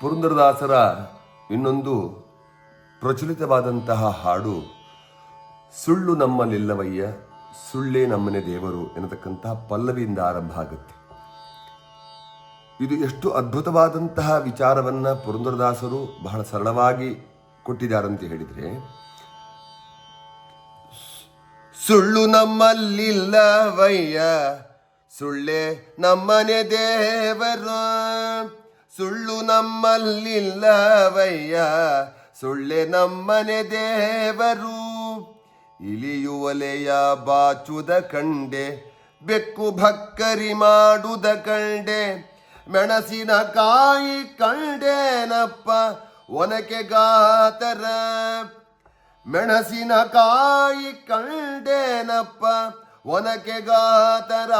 ಪುರಂದರದಾಸರ ಇನ್ನೊಂದು ಪ್ರಚಲಿತವಾದಂತಹ ಹಾಡು, ಸುಳ್ಳು ನಮ್ಮಲ್ಲಿಲ್ಲವಯ್ಯ, ಸುಳ್ಳೇ ನಮ್ಮನೆ ದೇವರು ಎನ್ನತಕ್ಕಂತಹ ಪಲ್ಲವಿಯಿಂದ ಆರಂಭ ಆಗುತ್ತೆ. ಇದು ಎಷ್ಟು ಅದ್ಭುತವಾದಂತಹ ವಿಚಾರವನ್ನ ಪುರಂದರದಾಸರು ಬಹಳ ಸರಳವಾಗಿ ಕೊಟ್ಟಿದ್ದಾರಂತ ಹೇಳಿದ್ರೆ, ಸುಳ್ಳು ನಮ್ಮಲ್ಲಿಲ್ಲವಯ್ಯ, ಸುಳ್ಳೇ ನಮ್ಮನೆ ದೇವರು ಸುಳ್ಳು ನಮ್ಮಲ್ಲಿಲ್ಲವಯ್ಯ, ಸುಳ್ಳೆ ನಮ್ಮನೆ ದೇವರು. ಇಲಿಯುವಲೆಯ ಬಾಚುದ ಕಂಡೆ, ಬೆಕ್ಕು ಭಕ್ಕರಿ ಮಾಡುದ ಕಂಡೆ, ಮೆಣಸಿನ ಕಾಯಿ ಕಂಡೇನಪ್ಪ, ಒನಕೆ ಗಾತರ. ಮೆಣಸಿನ ಕಾಯಿ ಕಂಡೇನಪ್ಪ, ಒನಕೆ ಗಾತರ.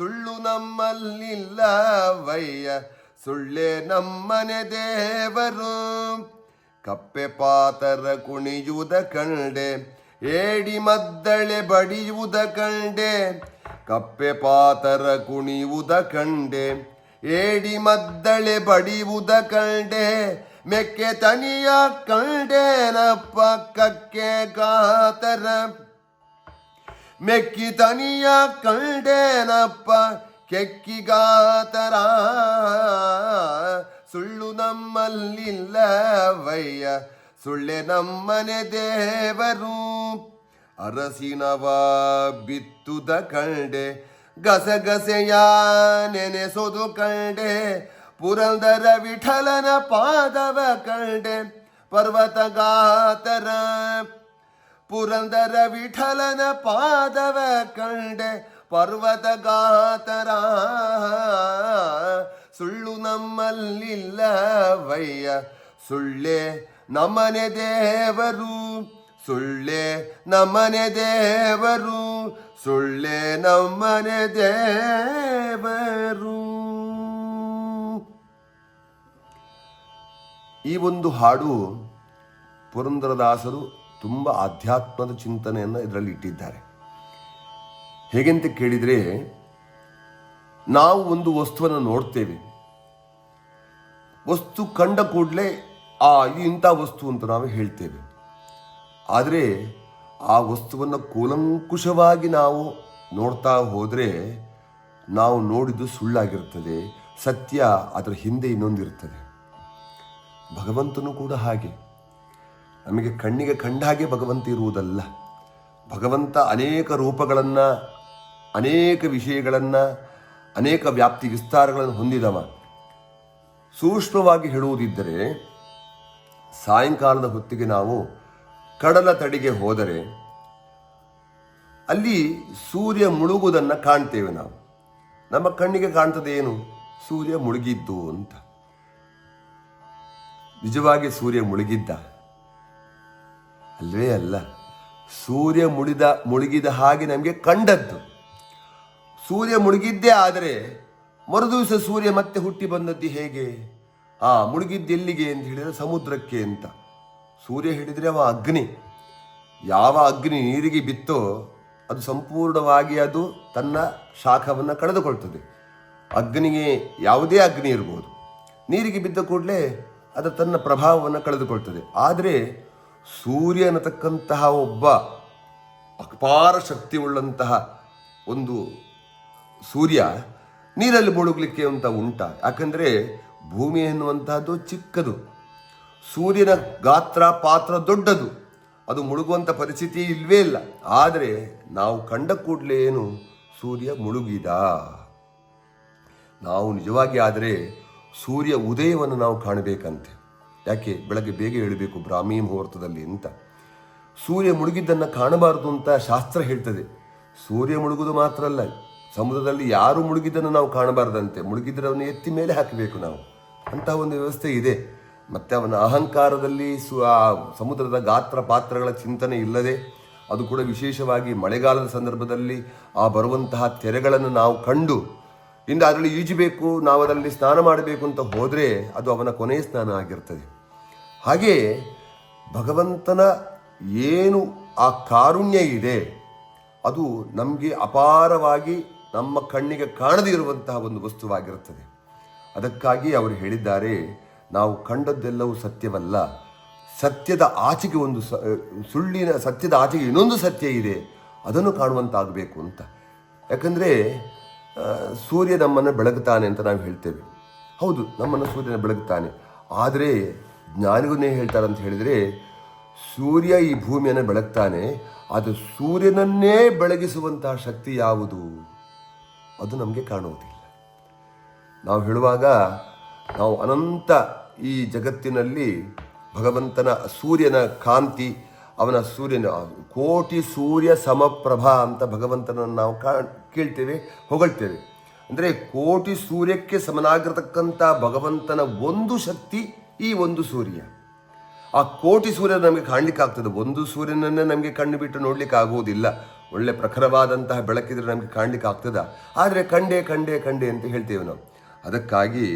ಸುಳ್ಳು ನಮ್ಮಲ್ಲಿಲ್ಲ ವಯ್ಯ. ಸುಳ್ಳೇ ನಮ್ಮನೆ ದೇವರು. ಕಪ್ಪೆ ಪಾತರ ಕುಣಿಯುವುದ ಕಂಡೆ, ಏಡಿ ಮದ್ದಳೆ ಬಡಿಯುವುದ ಕಂಡೆ. ಕಪ್ಪೆ ಪಾತರ ಕುಣಿಯುವುದ ಕಂಡೆ, ಏಡಿ ಮದ್ದಳೆ ಬಡಿಯುವುದ ಕಂಡೆ. ಮೆಕ್ಕೆ ತನಿಯ ಕಂಡೇನಪ್ಪ ಕಕ್ಕೆ ಗಾತರ ಮೆಕ್ಕಿ ತನಿಯ ಕಂಡೇನಪ್ಪ ಕೆಕ್ಕಿಗಾತರ ಸುಳ್ಳು ನಮ್ಮಲ್ಲಿಲ್ಲವಯ್ಯ, ಸುಳ್ಳೆ ನಮ್ಮನೆ ದೇವರು. ಅರಸಿನವ ಬಿತ್ತುದ ಕಂಡೆ ಗಸಗಸೆಯ ನೆನೆಸೋದು ಕಂಡೆ ಪುರಂದರ ವಿಠಲನ ಪಾದವ ಕಂಡೆ ಪರ್ವತಗಾತರ ಪುರಂದರ ವಿಠಲನ ಪಾದವ ಕಂಡೆ ಪರ್ವತ ಗಾತರ. ಸುಳ್ಳು ನಮ್ಮಲ್ಲಿಲ್ಲವಯ್ಯ, ಸುಳ್ಳೆ ನಮನೆ ದೇವರು, ಸುಳ್ಳೆ ನಮನೆ ದೇವರು, ಸುಳ್ಳೆ ನಮ್ಮನೆ ದೇವರು. ಈ ಒಂದು ಹಾಡು ಪುರಂದರದಾಸರು ತುಂಬ ಆಧ್ಯಾತ್ಮದ ಚಿಂತನೆಯನ್ನು ಇದರಲ್ಲಿ ಇಟ್ಟಿದ್ದಾರೆ. ಹೇಗೆಂತ ಕೇಳಿದರೆ, ನಾವು ಒಂದು ವಸ್ತುವನ್ನು ನೋಡ್ತೇವೆ. ವಸ್ತು ಕಂಡ ಕೂಡಲೇ, ಆ, ಇದು ಇಂಥ ವಸ್ತು ಅಂತ ನಾವು ಹೇಳ್ತೇವೆ. ಆದರೆ, ಆ ವಸ್ತುವನ್ನು ಕೂಲಂಕುಷವಾಗಿ ನಾವು ನೋಡ್ತಾ ಹೋದರೆ, ನಾವು ನೋಡಿದ್ದು ಸುಳ್ಳಾಗಿರ್ತದೆ, ಸತ್ಯ ಅದರ ಹಿಂದೆ ಇನ್ನೊಂದಿರ್ತದೆ. ಭಗವಂತನು ಕೂಡ ಹಾಗೆ. ನಮಗೆ ಕಣ್ಣಿಗೆ ಕಂಡ ಹಾಗೆ ಭಗವಂತ ಇರುವುದಲ್ಲ. ಭಗವಂತ ಅನೇಕ ರೂಪಗಳನ್ನು, ಅನೇಕ ವಿಷಯಗಳನ್ನು, ಅನೇಕ ವ್ಯಾಪ್ತಿ ವಿಸ್ತಾರಗಳನ್ನು ಹೊಂದಿದವ. ಸೂಕ್ಷ್ಮವಾಗಿ ಹೇಳುವುದಿದ್ದರೆ, ಸಾಯಂಕಾಲದ ಹೊತ್ತಿಗೆ ನಾವು ಕಡಲ ತಡಿಗೆ ಹೋದರೆ, ಅಲ್ಲಿ ಸೂರ್ಯ ಮುಳುಗುವುದನ್ನು ಕಾಣ್ತೇವೆ ನಾವು. ನಮ್ಮ ಕಣ್ಣಿಗೆ ಕಾಣ್ತದೆ ಏನು ಸೂರ್ಯ ಮುಳುಗಿದ್ದು ಅಂತ. ನಿಜವಾಗಿ ಸೂರ್ಯ ಮುಳುಗಿದ್ದ. ಅಲ್ವೇ ಅಲ್ಲ. ಸೂರ್ಯ ಮುಳಿದ ಮುಳುಗಿದ ಹಾಗೆ ನಮಗೆ ಕಂಡದ್ದು. ಸೂರ್ಯ ಮುಳುಗಿದ್ದೇ ಆದರೆ ಮರುದಿವಸ ಸೂರ್ಯ ಮತ್ತೆ ಹುಟ್ಟಿ ಬಂದದ್ದು ಹೇಗೆ? ಆ ಮುಳುಗಿದ್ದು ಎಲ್ಲಿಗೆ ಅಂತ ಹೇಳಿದರೆ ಸಮುದ್ರಕ್ಕೆ ಅಂತ. ಸೂರ್ಯ ಹೇಳಿದರೆ ಅವ ಅಗ್ನಿ. ಯಾವ ಅಗ್ನಿ ನೀರಿಗೆ ಬಿತ್ತೋ ಅದು ಸಂಪೂರ್ಣವಾಗಿ ಅದು ತನ್ನ ಶಾಖವನ್ನು ಕಳೆದುಕೊಳ್ತದೆ. ಅಗ್ನಿಗೆ ಯಾವುದೇ ಅಗ್ನಿ ಇರ್ಬೋದು. ನೀರಿಗೆ ಬಿದ್ದ ಕೂಡಲೇ ಅದು ತನ್ನ ಪ್ರಭಾವವನ್ನು ಕಳೆದುಕೊಳ್ತದೆ. ಆದರೆ ಸೂರ್ಯ ಅನ್ನತಕ್ಕಂತಹ ಒಬ್ಬ ಅಪಾರ ಶಕ್ತಿ ಉಳ್ಳಂತಹ ಒಂದು ಸೂರ್ಯ ನೀರಲ್ಲಿ ಮುಳುಗಲಿಕ್ಕೆ ಅಂತ ಉಂಟ. ಯಾಕಂದರೆ ಭೂಮಿ ಎನ್ನುವಂತಹದ್ದು ಚಿಕ್ಕದು. ಸೂರ್ಯನ ಗಾತ್ರ, ಪಾತ್ರ ದೊಡ್ಡದು. ಅದು ಮುಳುಗುವಂಥ ಪರಿಸ್ಥಿತಿ ಇಲ್ವೇ ಇಲ್ಲ. ಆದರೆ ನಾವು ಕಂಡ ಕೂಡಲೇ ಏನು? ಸೂರ್ಯ ಮುಳುಗಿದ. ನಾವು ನಿಜವಾಗಿ ಆದರೆ ಸೂರ್ಯ ಉದಯವನ್ನು ನಾವು ಕಾಣಬೇಕಂತೆ. ಯಾಕೆ ಬೆಳಗ್ಗೆ ಬೇಗ ಹೇಳಬೇಕು ಬ್ರಾಹ್ಮಿ ಮುಹೂರ್ತದಲ್ಲಿ ಅಂತ. ಸೂರ್ಯ ಮುಳುಗಿದ್ದನ್ನು ಕಾಣಬಾರದು ಅಂತ ಶಾಸ್ತ್ರ ಹೇಳ್ತದೆ. ಸೂರ್ಯ ಮುಳುಗುದು ಮಾತ್ರ ಅಲ್ಲ, ಸಮುದ್ರದಲ್ಲಿ ಯಾರು ಮುಳುಗಿದ್ದನ್ನು ನಾವು ಕಾಣಬಾರದಂತೆ, ಮುಳುಗಿದ್ರೆ ಅವನು ಎತ್ತಿ ಮೇಲೆ ಹಾಕಬೇಕು ನಾವು. ಅಂತಹ ಒಂದು ವ್ಯವಸ್ಥೆ ಇದೆ. ಮತ್ತೆ ಅವನ ಅಹಂಕಾರದಲ್ಲಿ ಸು, ಆ ಸಮುದ್ರದ ಗಾತ್ರ ಪಾತ್ರಗಳ ಚಿಂತನೆ ಇಲ್ಲದೆ, ಅದು ಕೂಡ ವಿಶೇಷವಾಗಿ ಮಳೆಗಾಲದ ಸಂದರ್ಭದಲ್ಲಿ ಆ ಬರುವಂತಹ ತೆರೆಗಳನ್ನು ನಾವು ಕಂಡು ಇಂದ ಅದರಲ್ಲಿ ಈಜಬೇಕು ನಾವು ಅದರಲ್ಲಿ ಸ್ನಾನ ಮಾಡಬೇಕು ಅಂತ ಹೋದರೆ ಅದು ಅವನ ಕೊನೆಯ ಸ್ನಾನ ಆಗಿರ್ತದೆ. ಹಾಗೆಯೇ ಭಗವಂತನ ಏನು ಆ ಕಾರುಣ್ಯ ಇದೆ, ಅದು ನಮಗೆ ಅಪಾರವಾಗಿ ನಮ್ಮ ಕಣ್ಣಿಗೆ ಕಾಣದೇ ಇರುವಂತಹ ಒಂದು ವಸ್ತುವಾಗಿರುತ್ತದೆ. ಅದಕ್ಕಾಗಿ ಅವರು ಹೇಳಿದ್ದಾರೆ, ನಾವು ಕಂಡದ್ದೆಲ್ಲವೂ ಸತ್ಯವಲ್ಲ. ಸತ್ಯದ ಆಚೆಗೆ ಒಂದು ಸುಳ್ಳಿನ, ಸತ್ಯದ ಆಚೆಗೆ ಇನ್ನೊಂದು ಸತ್ಯ ಇದೆ, ಅದನ್ನು ಕಾಣುವಂತಾಗಬೇಕು ಅಂತ. ಯಾಕಂದರೆ ಸೂರ್ಯ ನಮ್ಮನ್ನು ಬೆಳಗುತ್ತಾನೆ ಅಂತ ನಾವು ಹೇಳ್ತೇವೆ. ಹೌದು, ನಮ್ಮನ್ನು ಸೂರ್ಯನ ಬೆಳಗುತ್ತಾನೆ ಆದರೆ ಜ್ಞಾನಿಗೂನೇ ಹೇಳ್ತಾರೆ ಅಂತ ಹೇಳಿದರೆ, ಸೂರ್ಯ ಈ ಭೂಮಿಯನ್ನು ಬೆಳಗ್ತಾನೆ ಅದು ಸೂರ್ಯನನ್ನೇ ಬೆಳಗಿಸುವಂತಹ ಶಕ್ತಿ ಯಾವುದು? ಅದು ನಮಗೆ ಕಾಣುವುದಿಲ್ಲ. ನಾವು ಹೇಳುವಾಗ, ನಾವು ಅನಂತ ಈ ಜಗತ್ತಿನಲ್ಲಿ ಭಗವಂತನ ಸೂರ್ಯನ ಕಾಂತಿ ಅವನ ಸೂರ್ಯನ ಕೋಟಿ ಸೂರ್ಯ ಸಮಪ್ರಭಾ ಅಂತ ಭಗವಂತನನ್ನು ನಾವು ಕಾ, ಕೇಳ್ತೇವೆ, ಹೊಗಳ್ತೇವೆ. ಅಂದರೆ ಕೋಟಿ ಸೂರ್ಯಕ್ಕೆ ಸಮನಾಗಿರತಕ್ಕಂಥ ಭಗವಂತನ ಒಂದು ಶಕ್ತಿ ಈ ಒಂದು ಸೂರ್ಯ. ಆ ಕೋಟಿ ಸೂರ್ಯ ನಮಗೆ ಕಾಣಲಿಕ್ಕೆ ಆಗ್ತದೆ. ಒಂದು ಸೂರ್ಯನನ್ನೇ ನಮಗೆ ಕಣ್ಣು ಬಿಟ್ಟು ನೋಡ್ಲಿಕ್ಕೆ ಆಗುವುದಿಲ್ಲ. ಒಳ್ಳೆ ಪ್ರಖರವಾದಂತಹ ಬೆಳಕಿದ್ರೆ ನಮಗೆ ಕಾಣಲಿಕ್ಕೆ ಆಗ್ತದ. ಆದರೆ ಕಂಡೆ ಕಂಡೆ ಕಂಡೆ ಅಂತ ಹೇಳ್ತೇವೆ ನಾವು. ಅದಕ್ಕಾಗಿ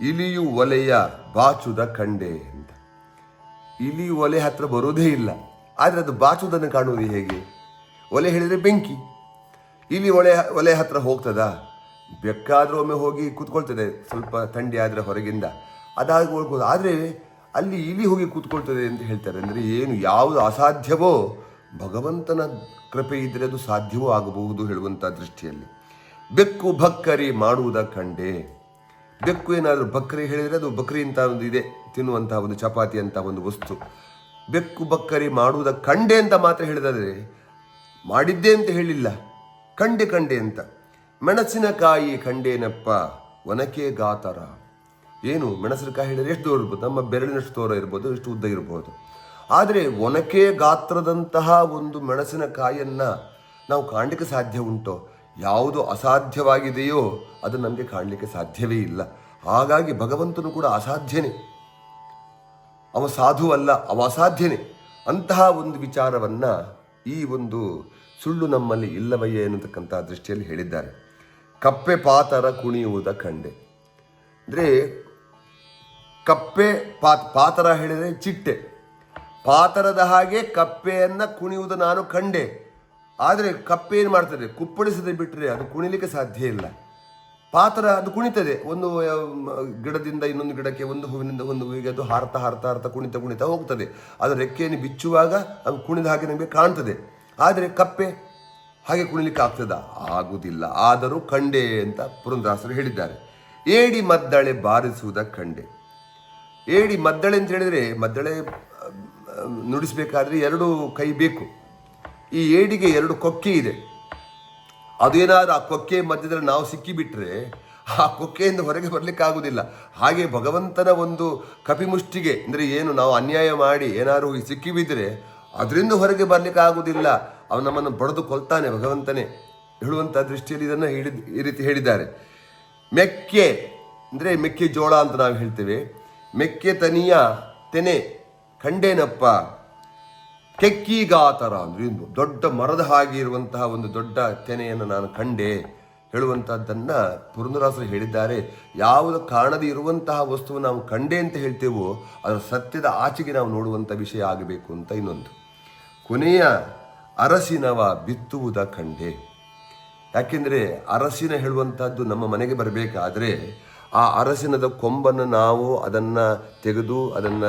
ಇಲಿಯು ಒಲೆಯ ಬಾಚುದ ಕಂಡೆ ಅಂತ. ಇಲಿ ಒಲೆ ಹತ್ರ ಬರೋದೇ ಇಲ್ಲ. ಆದರೆ ಅದು ಬಾಚುವುದನ್ನು ಕಾಣುವುದು ಹೇಗೆ? ಒಲೆ ಹೇಳಿದರೆ ಬೆಂಕಿ. ಇಲ್ಲಿ ಒಲೆ ಒಲೆ ಹತ್ರ ಹೋಗ್ತದಾ? ಬೆಕ್ಕಾದರೂ ಒಮ್ಮೆ ಹೋಗಿ ಕೂತ್ಕೊಳ್ತದೆ, ಸ್ವಲ್ಪ ಥಂಡಿ ಆದರೆ ಹೊರಗಿಂದ. ಅದಾಗಿ ಹೋಗ್ಬೋದು. ಆದರೆ ಅಲ್ಲಿ ಇಲಿ ಹೋಗಿ ಕೂತ್ಕೊಳ್ತದೆ ಅಂತ ಹೇಳ್ತಾರೆ. ಅಂದರೆ ಏನು, ಯಾವುದು ಅಸಾಧ್ಯವೋ, ಭಗವಂತನ ಕೃಪೆ ಇದ್ದರೆ ಅದು ಸಾಧ್ಯವೂ ಆಗಬಹುದು ಹೇಳುವಂಥ ದೃಷ್ಟಿಯಲ್ಲಿ. ಬೆಕ್ಕು ಭಕ್ಕರಿ ಮಾಡುವುದ ಕಂಡೆ. ಬೆಕ್ಕು ಏನಾದರೂ ಬಕ್ರಿ ಹೇಳಿದರೆ ಅದು ಬಕ್ರಿ ಅಂತ ಒಂದು ಇದೆ ತಿನ್ನುವಂತಹ ಒಂದು ಚಪಾತಿ ಅಂತ ಒಂದು ವಸ್ತು. ಬೆಕ್ಕು ಬಕ್ಕರಿ ಮಾಡುವುದ ಕಂಡೆ ಅಂತ ಮಾತ್ರ ಹೇಳಿದರೆ ಮಾಡಿದ್ದೆ ಅಂತ ಹೇಳಿಲ್ಲ. ಕಂಡೆ ಕಂಡೆ ಅಂತ. ಮೆಣಸಿನಕಾಯಿ ಕಂಡೇನಪ್ಪ ಒನಕೆ ಗಾತರ. ಏನು, ಮೆಣಸಿನಕಾಯಿ ಹೇಳಿದರೆ ಎಷ್ಟು ದೂರ ಇರ್ಬೋದು? ನಮ್ಮ ಬೆರಳಿನಷ್ಟು ದೂರ ಇರ್ಬೋದು, ಎಷ್ಟು ಉದ್ದ ಇರ್ಬೋದು. ಆದರೆ ಒನಕೆ ಗಾತ್ರದಂತಹ ಒಂದು ಮೆಣಸಿನಕಾಯಿಯನ್ನು ನಾವು ಕಾಣಲಿಕ್ಕೆ ಸಾಧ್ಯ ಉಂಟೋ? ಯಾವುದು ಅಸಾಧ್ಯವಾಗಿದೆಯೋ ಅದು ನಮಗೆ ಕಾಣಲಿಕ್ಕೆ ಸಾಧ್ಯವೇ ಇಲ್ಲ. ಹಾಗಾಗಿ ಭಗವಂತನು ಕೂಡ ಅಸಾಧ್ಯನೇ. ಅವ ಸಾಧು ಅಲ್ಲ ಅವ ಅಸಾಧ್ಯನೇ. ಅಂತಹ ಒಂದು ವಿಚಾರವನ್ನು ಈ ಒಂದು ಸುಳ್ಳು ನಮ್ಮಲ್ಲಿ ಇಲ್ಲವಯ್ಯ ಎನ್ನತಕ್ಕಂಥ ದೃಷ್ಟಿಯಲ್ಲಿ ಹೇಳಿದ್ದಾರೆ. ಕಪ್ಪೆ ಪಾತರ ಕುಣಿಯುವುದ ಕಂಡೆ. ಅಂದರೆ ಕಪ್ಪೆ ಪಾತ್ ಪಾತರ ಹೇಳಿದರೆ ಚಿಟ್ಟೆ. ಪಾತರದ ಹಾಗೆ ಕಪ್ಪೆಯನ್ನು ಕುಣಿಯುವುದು ನಾನು ಕಂಡೆ. ಆದರೆ ಕಪ್ಪೆ ಏನು ಮಾಡ್ತದೆ? ಕುಪ್ಪಳಿಸದೆ ಬಿಟ್ಟರೆ ಅದು ಕುಣಿಲಿಕ್ಕೆ ಸಾಧ್ಯ ಇಲ್ಲ. ಪಾತ್ರ ಅದು ಕುಣಿತದೆ. ಒಂದು ಗಿಡದಿಂದ ಇನ್ನೊಂದು ಗಿಡಕ್ಕೆ ಒಂದು ಹೂವಿನಿಂದ ಒಂದು ಹೂವಿಗೆ ಅದು ಹಾರ್ತಾ ಹಾರ್ತಾ ಹಾರತ ಕುಣಿತ ಕುಣಿತ ಹೋಗ್ತದೆ. ಅದು ರೆಕ್ಕೆಯನ್ನು ಬಿಚ್ಚುವಾಗ ಅದು ಕುಣಿದ ಹಾಗೆ ನಮಗೆ ಕಾಣ್ತದೆ. ಆದರೆ ಕಪ್ಪೆ ಹಾಗೆ ಕುಣಿಲಿಕ್ಕೆ ಆಗ್ತದ? ಆಗುವುದಿಲ್ಲ ಆದರೂ ಕಂಡೆ ಅಂತ ಪುರಂದರಾಸರು ಹೇಳಿದ್ದಾರೆ. ಏಡಿ ಮದ್ದಳೆ ಬಾರಿಸುವುದ ಕಂಡೆ. ಏಡಿ ಮದ್ದಳೆ ಅಂತ ಹೇಳಿದರೆ ಮದ್ದಳೆ ನುಡಿಸಬೇಕಾದ್ರೆ ಎರಡು ಕೈ ಬೇಕು. ಈ ಏಡಿಗೆ ಎರಡು ಕೊಕ್ಕೆ ಇದೆ. ಅದೇನಾದ್ರೂ ಆ ಕೊಕ್ಕೆ ಮಧ್ಯದಲ್ಲಿ ನಾವು ಸಿಕ್ಕಿಬಿಟ್ರೆ ಆ ಕೊಕ್ಕೆಯಿಂದ ಹೊರಗೆ ಬರಲಿಕ್ಕೆ ಆಗುದಿಲ್ಲ ಹಾಗೆ ಭಗವಂತನ ಒಂದು ಕಪಿಮುಷ್ಟಿಗೆ, ಅಂದರೆ ಏನು ನಾವು ಅನ್ಯಾಯ ಮಾಡಿ ಏನಾದ್ರು ಸಿಕ್ಕಿಬಿದ್ರೆ ಅದರಿಂದ ಹೊರಗೆ ಬರಲಿಕ್ಕೆ ಆಗುದಿಲ್ಲ ಅವನು ನಮ್ಮನ್ನು ಬಡದು ಕೊಲ್ತಾನೆ ಭಗವಂತನೇ. ಹೇಳುವಂಥ ದೃಷ್ಟಿಯಲ್ಲಿ ಇದನ್ನು ಹಿಡಿದು ಈ ರೀತಿ ಹೇಳಿದ್ದಾರೆ. ಮೆಕ್ಕೆ, ಅಂದರೆ ಮೆಕ್ಕೆ ಜೋಳ ಅಂತ ನಾವು ಹೇಳ್ತೇವೆ. ಮೆಕ್ಕೆ ತನಿಯ ತೆನೆ ಕಂಡೇನಪ್ಪ ಕೆಕ್ಕಿಗಾತರ ಅಂದ್ರೆ. ದೊಡ್ಡ ಮರದ ಹಾಗೆ ಇರುವಂತಹ ಒಂದು ದೊಡ್ಡ ತೆನೆಯನ್ನು ನಾನು ಕಂಡೆ. ಹೇಳುವಂತಹದ್ದನ್ನ ಪುರಂದರಾಸರು ಹೇಳಿದ್ದಾರೆ. ಯಾವುದು ಕಾಣದೇ ಇರುವಂತಹ ವಸ್ತುವು ನಾವು ಕಂಡೆ ಅಂತ ಹೇಳ್ತೇವೋ, ಅದರ ಸತ್ಯದ ಆಚೆಗೆ ನಾವು ನೋಡುವಂಥ ವಿಷಯ ಆಗಬೇಕು ಅಂತ ಇನ್ನೊಂದು. ಕೊನೆಯ ಅರಸಿನವ ಬಿತ್ತುವುದ ಕಂಡೆ. ಯಾಕೆಂದರೆ ಅರಸಿನ ಹೇಳುವಂತಹದ್ದು ನಮ್ಮ ಮನೆಗೆ ಬರಬೇಕಾದ್ರೆ ಆ ಅರಸಿನದ ಕೊಂಬನ್ನು ನಾವು ಅದನ್ನು ತೆಗೆದು ಅದನ್ನು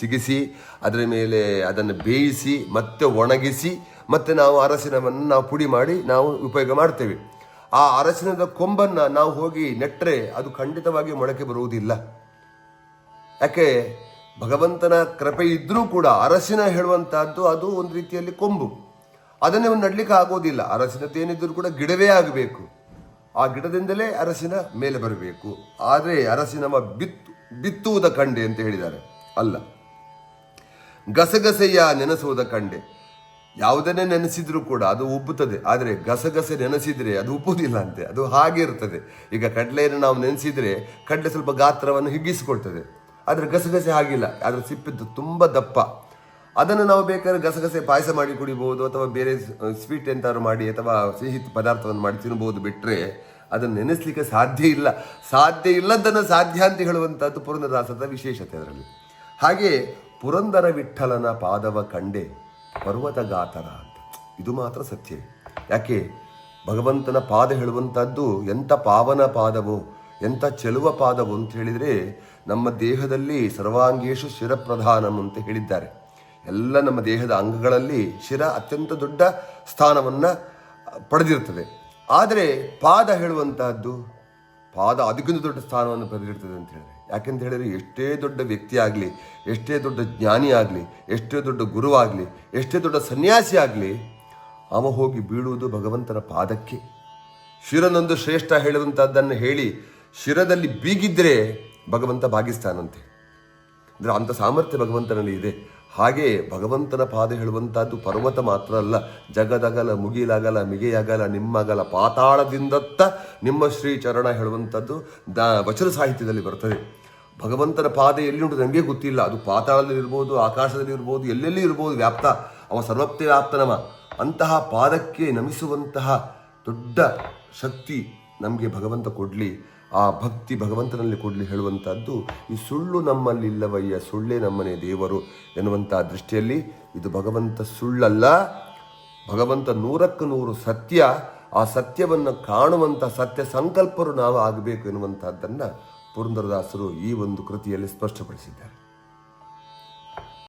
ಸಿಗಿಸಿ, ಅದರ ಮೇಲೆ ಅದನ್ನು ಬೇಯಿಸಿ, ಮತ್ತೆ ಒಣಗಿಸಿ, ಮತ್ತೆ ನಾವು ಅರಸಿನವನ್ನು ನಾವು ಪುಡಿ ಮಾಡಿ ನಾವು ಉಪಯೋಗ ಮಾಡ್ತೇವೆ. ಆ ಅರಸಿನದ ಕೊಂಬನ್ನು ನಾವು ಹೋಗಿ ನೆಟ್ಟರೆ ಅದು ಖಂಡಿತವಾಗಿ ಮೊಳಕೆ ಬರುವುದಿಲ್ಲ. ಯಾಕೆ? ಭಗವಂತನ ಕೃಪೆ ಇದ್ದರೂ ಕೂಡ ಅರಸಿನ ಹೇಳುವಂತಹದ್ದು ಅದು ಒಂದು ರೀತಿಯಲ್ಲಿ ಕೊಂಬು. ಅದನ್ನೇ ನಡ್ಲಿಕ್ಕೆ ಆಗೋದಿಲ್ಲ. ಅರಸಿನದ್ದೇನಿದ್ರೂ ಕೂಡ ಗಿಡವೇ ಆಗಬೇಕು. ಆ ಗಿಡದಿಂದಲೇ ಅರಸಿನ ಮೇಲೆ ಬರಬೇಕು. ಆದರೆ ಅರಸಿನ ಬಿತ್ತು, ಬಿತ್ತುವುದ ಕಂಡೆ ಅಂತ ಹೇಳಿದ್ದಾರೆ. ಅಲ್ಲ. ಗಸಗಸೆಯ ನೆನೆಸುವುದ ಕಂಡೆ. ಯಾವುದನ್ನೇ ನೆನೆಸಿದ್ರೂ ಕೂಡ ಅದು ಉಬ್ಬುತ್ತದೆ. ಆದರೆ ಗಸಗಸೆ ನೆನೆಸಿದರೆ ಅದು ಉಬ್ಬುವುದಿಲ್ಲ ಅಂತೆ. ಅದು ಹಾಗೆ ಇರ್ತದೆ. ಈಗ ಕಡಲೆಯನ್ನು ನಾವು ನೆನೆಸಿದರೆ ಕಡಲೆ ಸ್ವಲ್ಪ ಗಾತ್ರವನ್ನು ಹಿಗ್ಗಿಸಿಕೊಳ್ತದೆ. ಆದರೆ ಗಸಗಸೆ ಹಾಗಿಲ್ಲ. ಅದರ ಸಿಪ್ಪಿದ್ದು ತುಂಬ ದಪ್ಪ. ಅದನ್ನು ನಾವು ಬೇಕಾದ್ರೆ ಗಸಗಸೆ ಪಾಯಸ ಮಾಡಿ ಕುಡಿಬಹುದು ಅಥವಾ ಬೇರೆ ಸ್ವೀಟ್ ಎಂತಾದ್ರು ಮಾಡಿ ಅಥವಾ ಸಿಹಿ ಪದಾರ್ಥವನ್ನು ಮಾಡಿ ತಿನ್ನಬಹುದು ಬಿಟ್ಟರೆ ಅದನ್ನು ನೆನೆಸಲಿಕ್ಕೆ ಸಾಧ್ಯ ಇಲ್ಲ. ಸಾಧ್ಯ ಇಲ್ಲದನ್ನು ಸಾಧ್ಯ ಅಂತ ಹೇಳುವಂಥದ್ದು ಪುರಂದರದಾಸದ ವಿಶೇಷತೆ ಅದರಲ್ಲಿ. ಹಾಗೆ ಪುರಂದರ ವಿಠಲನ ಪಾದವ ಕಂಡೆ ಪರ್ವತಗಾತರ ಅಂತ. ಇದು ಮಾತ್ರ ಸತ್ಯ. ಯಾಕೆ? ಭಗವಂತನ ಪಾದ ಹೇಳುವಂಥದ್ದು ಎಂಥ ಪಾವನ ಪಾದವೋ, ಎಂಥ ಚೆಲುವ ಪಾದವು ಅಂತ ಹೇಳಿದರೆ ನಮ್ಮ ದೇಹದಲ್ಲಿ ಸರ್ವಾಂಗೇಶು ಶಿರಪ್ರಧಾನಂ ಅಂತ ಹೇಳಿದ್ದಾರೆ. ಎಲ್ಲ ನಮ್ಮ ದೇಹದ ಅಂಗಗಳಲ್ಲಿ ಶಿರ ಅತ್ಯಂತ ದೊಡ್ಡ ಸ್ಥಾನವನ್ನು ಪಡೆದಿರ್ತದೆ. ಆದರೆ ಪಾದ ಹೇಳುವಂತಹದ್ದು, ಪಾದ ಅದಕ್ಕಿಂತ ದೊಡ್ಡ ಸ್ಥಾನವನ್ನು ಪಡೆದಿರ್ತದೆ ಅಂತ ಹೇಳಿದ್ರೆ. ಯಾಕೆಂತ ಹೇಳಿದರೆ ಎಷ್ಟೇ ದೊಡ್ಡ ವ್ಯಕ್ತಿ ಆಗಲಿ, ಎಷ್ಟೇ ದೊಡ್ಡ ಜ್ಞಾನಿ ಆಗಲಿ, ಎಷ್ಟೇ ದೊಡ್ಡ ಗುರುವಾಗಲಿ ಎಷ್ಟೇ ದೊಡ್ಡ ಸನ್ಯಾಸಿ ಆಗಲಿ, ಅವ ಹೋಗಿ ಬೀಳುವುದು ಭಗವಂತನ ಪಾದಕ್ಕೆ. ಶಿರನೊಂದು ಶ್ರೇಷ್ಠ ಹೇಳುವಂಥದ್ದನ್ನು ಹೇಳಿ ಶಿರದಲ್ಲಿ ಬೀಗಿದ್ರೆ ಭಗವಂತ ಭಾಗಿಸ್ತಾನಂತೆ ಅಂದರೆ ಅಂಥ ಸಾಮರ್ಥ್ಯ ಭಗವಂತನಲ್ಲಿ ಇದೆ. ಹಾಗೆ ಭಗವಂತನ ಪಾದ ಹೇಳುವಂಥದ್ದು ಪರ್ವತ ಮಾತ್ರ ಅಲ್ಲ. ಜಗದಗಲ, ಮುಗಿಲಗಲ, ಮಿಗೆಯಗಲ, ನಿಮ್ಮಗಲ, ಪಾತಾಳದಿಂದತ್ತ ನಿಮ್ಮ ಶ್ರೀ ಚರಣ ಹೇಳುವಂಥದ್ದು ದ ವಚನ ಸಾಹಿತ್ಯದಲ್ಲಿ ಬರ್ತದೆ. ಭಗವಂತನ ಪಾದ ಎಲ್ಲಿ ಉಂಟು ನನಗೆ ಗೊತ್ತಿಲ್ಲ. ಅದು ಪಾತಾಳದಲ್ಲಿ ಇರ್ಬೋದು, ಆಕಾಶದಲ್ಲಿ ಇರ್ಬೋದು, ಎಲ್ಲೆಲ್ಲಿ ಇರ್ಬೋದು ವ್ಯಾಪ್ತ. ಅವ ಸರ್ವಪ್ತಿ ವ್ಯಾಪ್ತನವ. ಅಂತಹ ಪಾದಕ್ಕೆ ನಮಿಸುವಂತಹ ದೊಡ್ಡ ಶಕ್ತಿ ನಮಗೆ ಭಗವಂತ ಕೊಡಲಿ. ಆ ಭಕ್ತಿ ಭಗವಂತನಲ್ಲಿ ಕೊಡಲಿ ಹೇಳುವಂಥದ್ದು, ಈ ಸುಳ್ಳು ನಮ್ಮಲ್ಲಿಲ್ಲವಯ್ಯ ಸುಳ್ಳೇ ನಮ್ಮನೆ ದೇವರು ಎನ್ನುವಂಥ ದೃಷ್ಟಿಯಲ್ಲಿ ಇದು ಭಗವಂತ ಸುಳ್ಳಲ್ಲ. ಭಗವಂತ ನೂರಕ್ಕೆ ನೂರು ಸತ್ಯ, ಆ ಸತ್ಯವನ್ನು ಕಾಣುವಂಥ ಸತ್ಯ ಸಂಕಲ್ಪರು ನಾವು ಆಗಬೇಕು ಎನ್ನುವಂಥದ್ದನ್ನು ಪುರಂದರದಾಸರು ಈ ಒಂದು ಕೃತಿಯಲ್ಲಿ ಸ್ಪಷ್ಟಪಡಿಸಿದ್ದಾರೆ.